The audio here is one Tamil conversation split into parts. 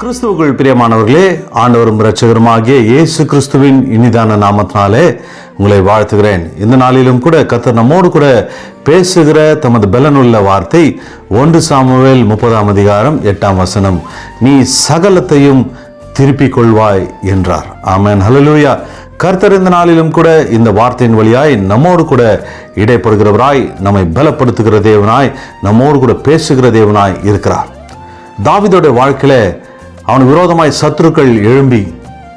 கிறிஸ்துவுக்குள் பிரியமானவர்களே ஆண்டவரும் இரட்சகருமாகிய இயேசு கிறிஸ்துவின் இனிதான நாமத்தினாலே உங்களை வாழ்த்துகிறேன். இந்த நாளிலும் கூட கர்த்தர் நம்மோடு கூட பேசுகிற தமது பலனுள்ள வார்த்தை ஒன்று சாமுவேல் முப்பதாம் அதிகாரம் எட்டாம் வசனம். நீ சகலத்தையும் திருப்பிக் கொள்வாய் என்றார். ஆமேன். ஹலலூயா கர்த்தர் இந்த நாளிலும் கூட இந்த வார்த்தையின் வழியாய் நம்மோடு கூட இடைப்படுகிறவராய் நம்மை பலப்படுத்துகிற தேவனாய் நம்மோடு கூட பேசுகிற தேவனாய் இருக்கிறார். தாவிதோட வாழ்க்கையில அவனுக்கு விரோதமாய் சத்துருக்கள் எழும்பி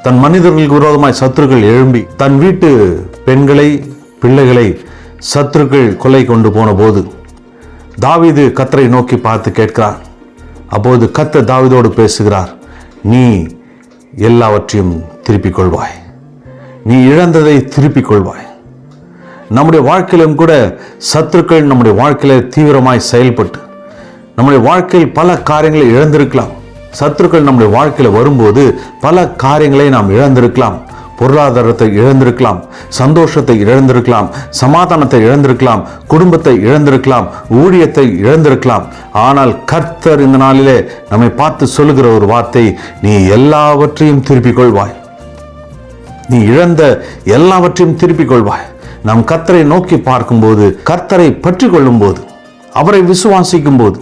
தன் மனிதர்களுக்கு விரோதமாய் சத்துருக்கள் எழும்பி தன் வீட்டு பெண்களை பிள்ளைகளை சத்துருக்கள் கொலை கொண்டு போன போது தாவிது கத்தரை நோக்கி பார்த்து கேட்கிறார். அப்போது கத்த தாவிதோடு பேசுகிறார் நீ எல்லாவற்றையும் திருப்பிக் கொள்வாய் நீ இழந்ததை திருப்பிக் கொள்வாய் நம்முடைய வாழ்க்கையிலும் கூட சத்துருக்கள் நம்முடைய வாழ்க்கையில் தீவிரமாய் செயல்பட்டு நம்முடைய வாழ்க்கையில் பல காரியங்களை இழந்திருக்கலாம். சத்துருக்கள் நம்முடைய வாழ்க்கையில வரும்போது பல காரியங்களை நாம் இழந்திருக்கலாம். பொருளாதாரத்தை இழந்திருக்கலாம். சந்தோஷத்தை இழந்திருக்கலாம். சமாதானத்தை இழந்திருக்கலாம். குடும்பத்தை இழந்திருக்கலாம். ஊழியத்தை இழந்திருக்கலாம். ஆனால் கர்த்தர் இந்த நாளிலே நம்மை பார்த்து சொல்லுகிற ஒரு வார்த்தை நீ எல்லாவற்றையும் திருப்பிக் கொள்வாய். நீ இழந்த எல்லாவற்றையும் திருப்பிக் கொள்வாய். நாம் கர்த்தரை நோக்கி பார்க்கும்போது கர்த்தரை பற்றி கொள்ளும் போது அவரை விசுவாசிக்கும் போது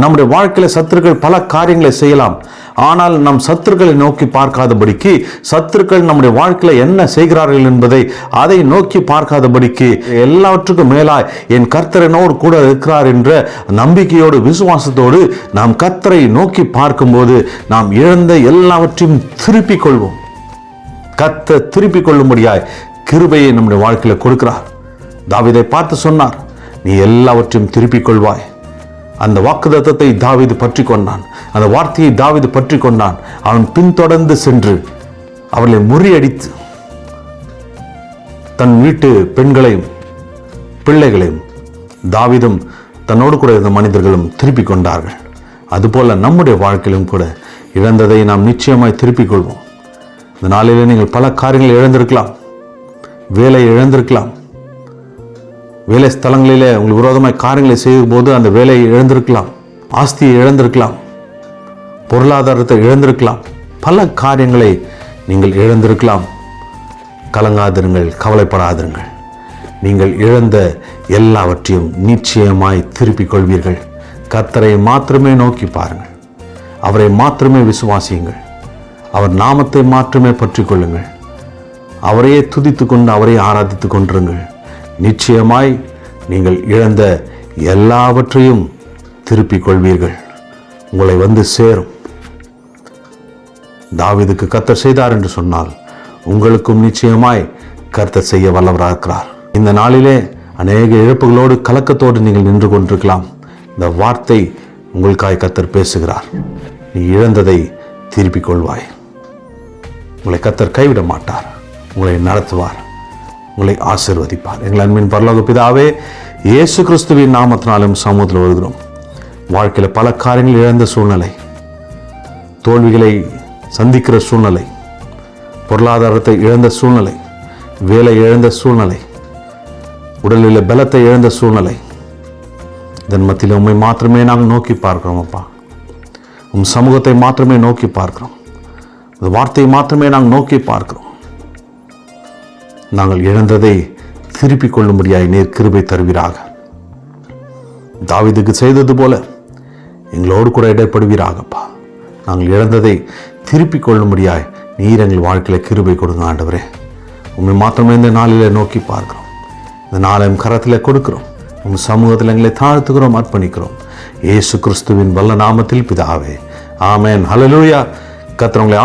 நம்முடைய வாழ்க்கையில் சத்துருக்கள் பல காரியங்களை செய்யலாம். ஆனால் நம் சத்துருக்களை நோக்கி பார்க்காதபடிக்கு சத்துருக்கள் நம்முடைய வாழ்க்கையில் என்ன செய்கிறார்கள் என்பதை அதை நோக்கி பார்க்காதபடிக்கு எல்லாவற்றுக்கும் மேலாய் என் கர்த்தரனோடு கூட இருக்கிறார் என்ற நம்பிக்கையோடு விசுவாசத்தோடு நாம் கர்த்தரை நோக்கி பார்க்கும்போது நாம் இழந்த எல்லாவற்றையும் திருப்பிக் கொள்வோம். கத்த திருப்பிக் கொள்ளும்படியாய் கிருபையை நம்முடைய வாழ்க்கையில் கொடுக்கிறார். தாவிதை பார்த்து சொன்னார் நீ எல்லாவற்றையும் திருப்பிக் கொள்வாய். அந்த வாக்குதத்தத்தை தாவிது பற்றி கொண்டான் அந்த வார்த்தையை தாவிது பற்றி கொண்டான் அவன் பின்தொடர்ந்து சென்று அவர்களை முறியடித்து தன் வீட்டு பெண்களையும் பிள்ளைகளையும் தாவிதும் தன்னோடு கூட இருந்த மனிதர்களும் திருப்பிக் கொண்டார்கள். அதுபோல நம்முடைய வாழ்க்கையிலும் கூட இழந்ததை நாம் நிச்சயமாய் திருப்பிக் கொள்வோம். இந்த நாளிலே நீங்கள் பல காரியங்களை இழந்திருக்கலாம். வேலை இழந்திருக்கலாம். வேலை ஸ்தலங்களிலே உங்களுக்கு விரோதமாக காரியங்களை செய்யும் போது அந்த வேலையை இழந்திருக்கலாம். ஆஸ்தியை இழந்திருக்கலாம். பொருளாதாரத்தை இழந்திருக்கலாம். பல காரியங்களை நீங்கள் இழந்திருக்கலாம். கலங்காதிருங்கள் கவலைப்படாதிருங்கள். நீங்கள் இழந்த எல்லாவற்றையும் நிச்சயமாய் திருப்பிக் கொள்வீர்கள். கர்த்தரை மாத்திரமே நோக்கி பாருங்கள். அவரை மாத்திரமே விசுவாசியுங்கள். அவர் நாமத்தை மாத்திரமே பற்றி கொள்ளுங்கள். அவரையே துதித்து கொண்டு அவரை ஆராதித்து கொண்டிருங்கள். நிச்சயமாய் நீங்கள் இழந்த எல்லாவற்றையும் திருப்பிக் கொள்வீர்கள். உங்களை வந்து சேரும். தாவிதுக்கு கர்த்தர் செய்தார் என்று சொன்னால் உங்களுக்கும் நிச்சயமாய் கர்த்தர் செய்ய வல்லவராக இருக்கிறார். இந்த நாளிலே அநேக இழப்புகளோடு கலக்கத்தோடு நீங்கள் நின்று கொண்டிருக்கலாம். இந்த வார்த்தை உங்களுக்காய் கத்தர் பேசுகிறார். நீ இழந்ததை திருப்பிக் கொள்வாய். உங்களை கத்தர் கைவிட மாட்டார். உங்களை நடத்துவார். உங்களை ஆசிர்வதிப்பார். எங்கள் அன்பின் பரலோக பிதாவே இயேசு கிறிஸ்துவின் நாமத்தினாலும் சமூகத்தில் வருகிறோம். வாழ்க்கையில் பல காரியங்கள் இழந்த சூழ்நிலை தோல்விகளை சந்திக்கிற சூழ்நிலை பொருளாதாரத்தை இழந்த சூழ்நிலை வேலை இழந்த சூழ்நிலை உடலில் பலத்தை இழந்த சூழ்நிலை இதன் மத்தியில் உண்மை மாத்திரமே நாங்கள் நோக்கி பார்க்கிறோம் அப்பா. உம் சமூகத்தை மாத்திரமே நோக்கி பார்க்கிறோம். வார்த்தையை மாத்திரமே நாங்கள் நோக்கி பார்க்கிறோம். நாங்கள் இழந்ததை திருப்பிக் கொள்ளும்படியாய் நீர் கிருபை தருவீராக. தாவிதுக்கு செய்தது போல எங்களோடு கூட இடைப்படுவீராகப்பா. நாங்கள் இழந்ததை திருப்பிக் கொள்ளும்படியாய் நீர் எங்கள் வாழ்க்கையில கிருபை கொடுங்க ஆண்டவரே. உண்மை மாத்திரமே இந்த நாளில் நோக்கி பார்க்கிறோம். இந்த நாளையும் கரத்தில் கொடுக்கிறோம். உங்கள் சமூகத்தில் எங்களை தாழ்த்துக்கிறோம் அர்ப்பணிக்கிறோம். ஏசு கிறிஸ்துவின் வல்ல நாமத்தில் பிதாவே. ஆமேன். ஹalleluya. கர்த்தர் உங்களை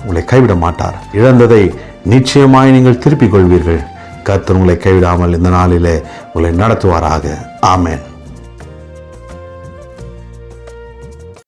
உங்களை கைவிட மாட்டார். இழந்ததை நிச்சயமாய் நீங்கள் திருப்பிக் கொள்வீர்கள். கர்த்தர் உங்களை கைவிடாமல் இந்த நாளிலே உங்களை நடத்துவாராக. ஆமேன்.